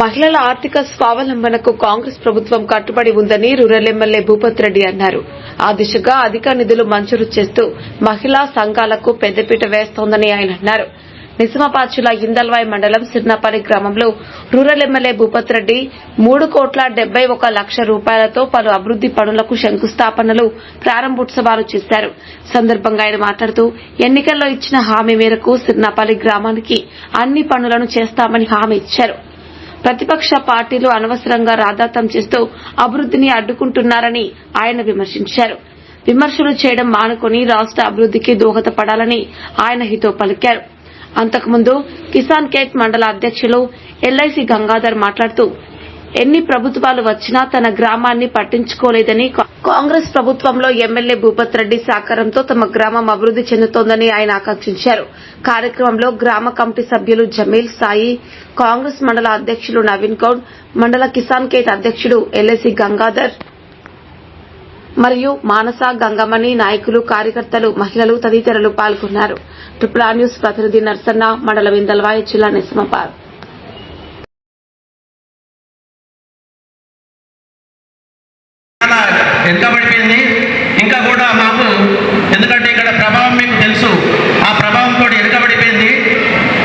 మహిళల ఆర్థిక స్వావలంబనకు కాంగ్రెస్ ప్రభుత్వం కట్టుబడి ఉందని రూరల్ ఎమ్మెల్యే భూపత్ రెడ్డి అన్నారు. ఆ దిశగా అధిక నిధులు మంజూరు చేస్తూ మహిళా సంఘాలకు పెద్దపీట వేస్తోందని ఆయన అన్నారు. నిజామాబాద్ జిల్లా ఇందల్వాయి మండలం సిర్నాపల్లి గ్రామంలో రూరల్ ఎమ్మెల్యే భూపత్ రెడ్డి మూడు కోట్ల డెబ్బై ఒక లక్ష రూపాయలతో పలు అభివృద్ది పనులకు శంకుస్థాపనలు ప్రారంభోత్సవాలు చేశారు. సందర్భంగా ఆయన మాట్లాడుతూ ఎన్నికల్లో ఇచ్చిన హామీ మేరకు సిర్నాపల్లి గ్రామానికి అన్ని పనులను చేస్తామని హామీ ఇచ్చారు. ప్రతిపక్ష పార్టీలు అనవసరంగా రాధాతం చేస్తూ అభివృద్దిని అడ్డుకుంటున్నారని ఆయన విమర్శించారు. విమర్శలు చేయడం మానుకొని రాష్ట అభివృద్దికి దోహదపడాలని ఆయన హితో పలికారు. అంతకుముందు కిసాన్ కేట్ మండల అధ్యక్షులు ఎల్ఐసి గంగాధర్ మాట్లాడుతూ ఎన్ని ప్రభుత్వాలు వచ్చినా తన గ్రామాన్ని పట్టించుకోలేదని కాంగ్రెస్ ప్రభుత్వంలో ఎమ్మెల్యే భూపత్ రెడ్డి సహకారంతో తమ గ్రామం అభివృద్ది చెందుతోందని ఆయన ఆకాంక్షించారు. కార్యక్రమంలో గ్రామ కమిటీ సభ్యులు జమీల్ సాయి కాంగ్రెస్ మండల అధ్యక్షులు నవీన్ గౌడ్ మండల కిసాన్ కేట్ అధ్యక్షుడు ఎల్ఎసి గంగాధర్ మరియు మానస గంగమణి నాయకులు కార్యకర్తలు మహిళలు తదితరులు పాల్గొన్నారు. ట్రిపుల్ ఆర్ న్యూస్ ప్రతినిధి నర్సన్న మండల విందల్వాయి జిల్లా నిజామాబాద్. ఎంత పడిపోయింది? ఇంకా కూడా మాకు ఎందుకంటే ఇక్కడ ప్రభావం మీకు తెలుసు ఆ ప్రభావంతో వెనుకబడిపోయింది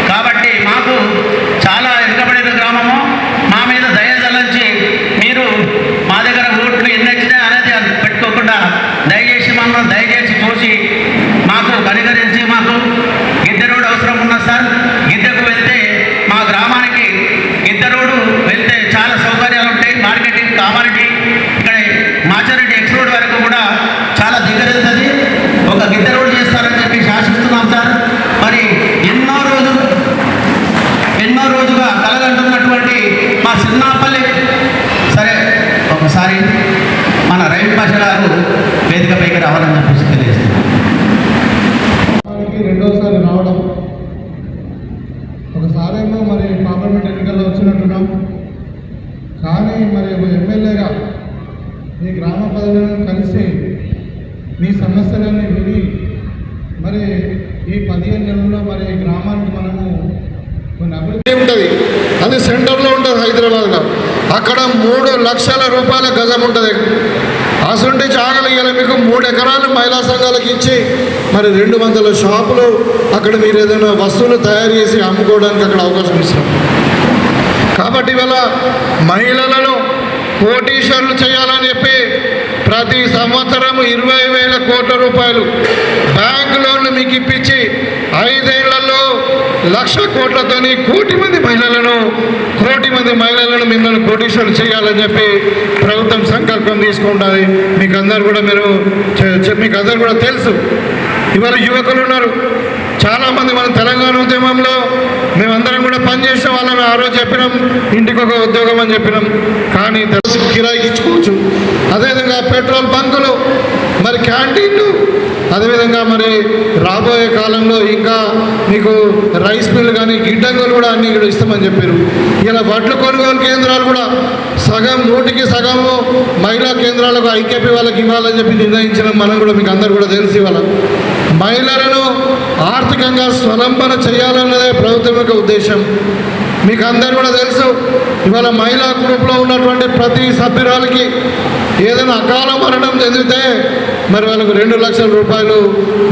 కాబట్టి మాకు చాలా వెనుకబడిన గ్రామము మా మీద దయదలంచి మీరు మా దగ్గర ఓట్లు ఎన్ని వచ్చినాయి అనేది అది పెట్టుకోకుండా దయచేసి మమ్మల్ని దయచేసి చూసి మాకు కనికరించి మాకు గిద్దె రోడ్ అవసరం ఉన్న సార్ గిద్దెకు వెళ్తే మా గ్రామానికి గిద్దె రోడ్డు వెళ్తే చాలా సౌకర్యాలు ఉంటాయి మార్కెటింగ్ కామారెడ్డి ఇక్కడ మాచారెడ్డి ఎక్స్ రోడ్ వరకు కూడా చాలా దగ్గరెళ్తుంది ఒక గిద్దె రోడ్ చేస్తారని చెప్పి శాసిస్తున్నాం సార్ మరి ఎన్నో రోజులు ఎన్నో రోజుగా కలగంటున్నటువంటి మా సిన్నాపల్లి సరే ఒకసారి మన రవి భాష గారు వేదికపైకి రావాలని చెప్పేసి తెలియజేస్తున్నాం రెండోసారి రావడం. ఒకసారేమో మరి పార్లమెంట్ ఎన్నికల్లో వచ్చినట్టున్నాం. కానీ మరి ఒక ఎమ్మెల్యేగా మీ గ్రామ ప్రజలను కలిసి మీ సమస్యలన్నీ విని మరి ఈ పదిహేను నెలల్లో మరి ఈ గ్రామానికి మనము కొన్ని అభివృద్ధి ఉంటుంది అది సెంటర్లో ఉంటుంది హైదరాబాద్లో. అక్కడ మూడు లక్షల రూపాయల గజం ఉంటుంది. అసంటి జాగలు ఇవాళ మీకు మూడు ఎకరాలు మహిళా సంఘాలకు ఇచ్చి మరి రెండు వందల షాపులు అక్కడ మీరు ఏదైనా వస్తువులు తయారు చేసి అమ్ముకోవడానికి అక్కడ అవకాశం ఇస్తాం కాబట్టి ఇవాళ మహిళలను కోటీశ్వరులు చేయాలని చెప్పి ప్రతి సంవత్సరం ఇరవై వేల కోట్ల రూపాయలు బ్యాంక్ లోన్లు మీకు ఇప్పించి ఐదేళ్ళలో లక్ష కోట్లతోని కోటి మంది మహిళలను కోటి మంది మహిళలను మిమ్మల్ని కోటీశ్వరులు చేయాలని చెప్పి ప్రభుత్వం సంకల్పం తీసుకుంటుంది. మీకు అందరు కూడా మీరు మీకు అందరు కూడా తెలుసు. ఇవాళ యువకులు ఉన్నారు. చాలామంది మన తెలంగాణ ఉద్యమంలో మేమందరం కూడా పనిచేసే వాళ్ళని ఆ రోజు చెప్పినాం ఇంటికి ఒక ఉద్యోగం అని చెప్పినాం. కానీ తెలిసి కిరాయికి ఇచ్చుకోవచ్చు. అదేవిధంగా పెట్రోల్ బంకులు మరి క్యాంటీన్లు అదేవిధంగా మరి రాబోయే కాలంలో ఇంకా మీకు రైస్ మిల్ కానీ గిడ్డంగులు కూడా అన్ని ఇక్కడ ఇస్తామని చెప్పారు. ఇలా వడ్ల కొనుగోలు కేంద్రాలు కూడా సగం నూటికి సగము మహిళా కేంద్రాలకు ఐకేపీ వాళ్ళకి ఇవ్వాలని చెప్పి నిర్ణయించడం మనం కూడా మీకు అందరు కూడా తెలిసి ఇవాళ. మహిళలను ఆర్థికంగా స్వలంబన చేయాలన్నదే ప్రభుత్వం యొక్క ఉద్దేశం. మీకు అందరు కూడా తెలుసు ఇవాళ మహిళా గ్రూప్లో ఉన్నటువంటి ప్రతి సభ్యురాలకి ఏదైనా అకాల మరణం చెందితే మరి వాళ్ళకు రెండు లక్షల రూపాయలు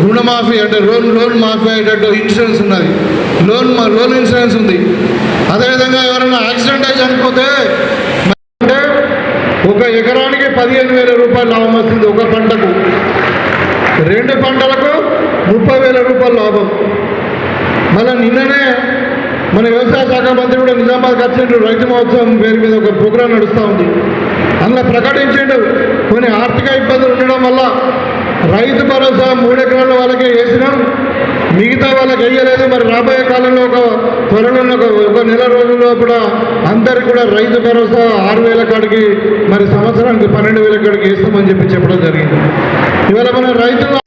రుణమాఫీ అంటే లోన్ లోన్ మాఫీ అయ్యేటట్టు ఇన్సూరెన్స్ ఉన్నది. లోన్ మా- లోన్ ఇన్సూరెన్స్ ఉంది. అదేవిధంగా ఎవరైనా యాక్సిడెంట్ అయి చనిపోతే అంటే ఒక ఎకరానికి పదిహేను వేల రూపాయలు లాభం వస్తుంది ఒక పంటకు. రెండు పంటలకు ముప్పై వేల రూపాయలు లాభం. మళ్ళీ నిన్ననే మన వ్యవసాయ శాఖ మంత్రి కూడా నిజామాబాద్కి వచ్చిండు. రైతు మహోత్సవం పేరు మీద ఒక ప్రోగ్రాం నడుస్తూ ఉంది. అందులో ప్రకటించిండు కొన్ని ఆర్థిక ఇబ్బందులు ఉండడం వల్ల రైతు భరోసా మూడెకరాల వాళ్ళకే వేసినాం. మిగతా వాళ్ళకి వేయలేదు మరి రాబోయే కాలంలో ఒక త్వరలో ఒక ఒక నెల రోజుల్లో కూడా అందరికి కూడా రైతు భరోసా ఆరు వేల కాడికి మరి సంవత్సరానికి పన్నెండు వేల కాడికి వేస్తామని చెప్పి చెప్పడం జరిగింది. ఇవాళ మన రైతులు